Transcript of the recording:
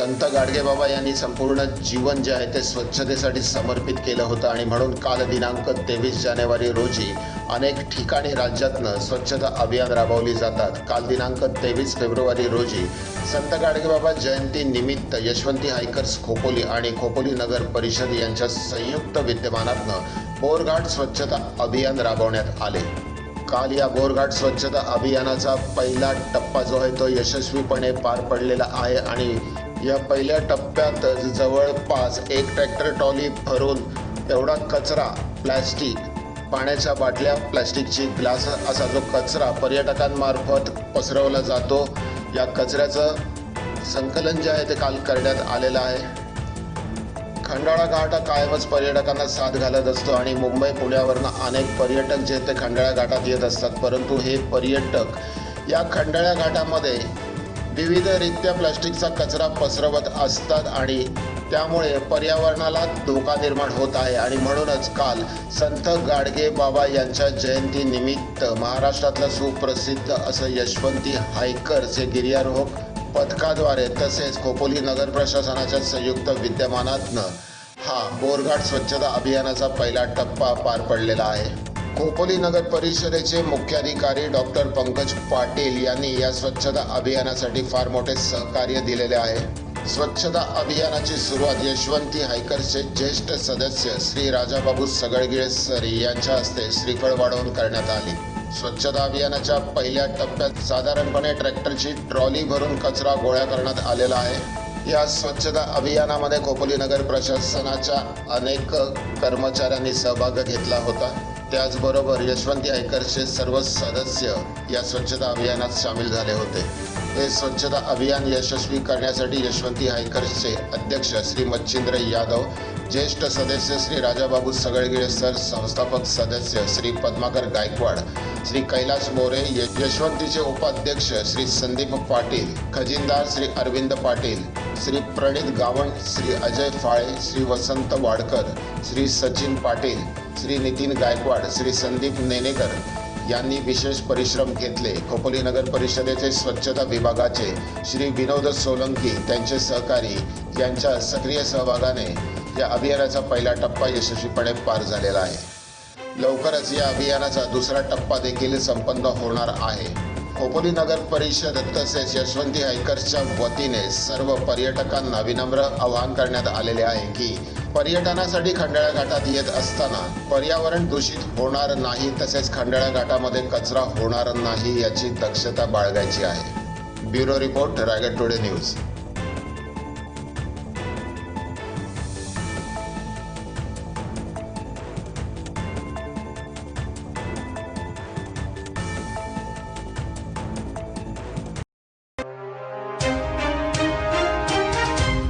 संत गाडगेबाबा यांनी संपूर्ण जीवन जे आहे ते स्वच्छतेसाठी समर्पित केलं होतं आणि म्हणून काल दिनांक तेवीस जानेवारी रोजी अनेक ठिकाणी राज्यातनं स्वच्छता अभियान राबवली जातात. काल दिनांक तेवीस फेब्रुवारी रोजी संत गाडगेबाबा जयंती निमित्त यशवंती हायकर्स खोपोली आणि खोपोली नगर परिषद यांच्या संयुक्त विद्यमानातनं बोरघाट स्वच्छता अभियान राबवण्यात आले. काल या बोरघाट स्वच्छता अभियानाचा पहिला टप्पा जो आहे तो यशस्वीपणे पार पडलेला आहे आणि या पहिल्या टप्प्यात जवळपास एक ट्रॅक्टर ट्रॉली भरून एवढा कचरा प्लॅस्टिक पाण्याच्या बाटल्या प्लॅस्टिकची ग्लास असा जो कचरा पर्यटकांमार्फत पसरवला जातो या कचऱ्याचं संकलन जे आहे ते काल करण्यात आलेलं आहे. खंडाळा घाट हा कायमच पर्यटकांना साथ घालत असतो आणि मुंबई पुण्यावरनं अनेक पर्यटक जे ते खंडाळा घाटात येत असतात. परंतु हे पर्यटक या खंडाळा घाटामध्ये विविधरित्या प्लास्टिकचा कचरा पसरवत असतात आणि त्यामुळे पर्यावरणाला धोका निर्माण होत आहे. आणि म्हणूनच काल संत गाडगे बाबा यांच्या जयंतीनिमित्त महाराष्ट्रातलं सुप्रसिद्ध असं यशवंती हायकर्स हे गिर्यारोहक पथकाद्वारे तसेच खोपोली नगर प्रशासनाच्या संयुक्त विद्यमानातनं हा बोरघाट स्वच्छता अभियानाचा पहिला टप्पा पार पडलेला आहे. खोपोली नगर परिषदेचे मुख्याधिकारी डॉक्टर पंकज पाटील यांनी या स्वच्छता अभियानासाठी फार मोठे सहकार्य दिलेले आहे. स्वच्छता अभियानाची सुरुवात यशवंती हायकर्सचे ज्येष्ठ सदस्य श्री राजाबाबू सगळगिळे सर यांच्या हस्ते श्रीफळ वाढवून करण्यात आली. स्वच्छता अभियानाच्या पहिल्या टप्प्यात साधारणपणे ट्रॅक्टरची ट्रॉली भरून कचरा गोळा करण्यात आलेला आहे. या स्वच्छता अभियानामध्ये खोपोली नगर प्रशासनाच्या अनेक कर्मचाऱ्यांनी सहभाग घेतला होता. त्याचबरोबर यशवंती आयकरचे सर्व सदस्य या स्वच्छता अभियानात सामील झाले होते. हे स्वच्छता अभियान यशस्वी करण्यासाठी यशवंती हायकर्सचे अध्यक्ष श्री मच्छिंद्र यादव ज्येष्ठ सदस्य श्री राजाबाबू सगळगिळे सर संस्थापक सदस्य श्री पद्माकर गायकवाड श्री कैलास मोरे य- यशवंतीचे उपाध्यक्ष श्री संदीप पाटील खजिनदार श्री अरविंद पाटील श्री प्रणित गावण श्री अजय फाळे श्री वसंत वाडकर श्री सचिन पाटील श्री नितीन गायकवाड श्री संदीप नेनेकर यांनी विशेष परिश्रम घेतले. खोपोली नगर परिषदेचे स्वच्छता विभागाचे श्री विनोद सोलंकी त्यांचे सहकारी यांच्या सक्रिय सहभागाने या अभियानाचा पहिला टप्पा यशस्वीपणे पार झालेला आहे. लवकरच या अभियानाचा दुसरा टप्पा देखील संपन्न होणार आहे. खोपोली नगर परिषद तसेच यशवंती हायकर्सच्या वतीने सर्व पर्यटकांना विनम्र आवाहन करण्यात आलेले आहे की पर्यटनासाठी खंडाळा घाटात येत असताना पर्यावरण दूषित होणार नाही तसेच खंडाळा घाटामध्ये कचरा होणार नाही याची दक्षता बाळगायची आहे. Bureau report Raigad today news.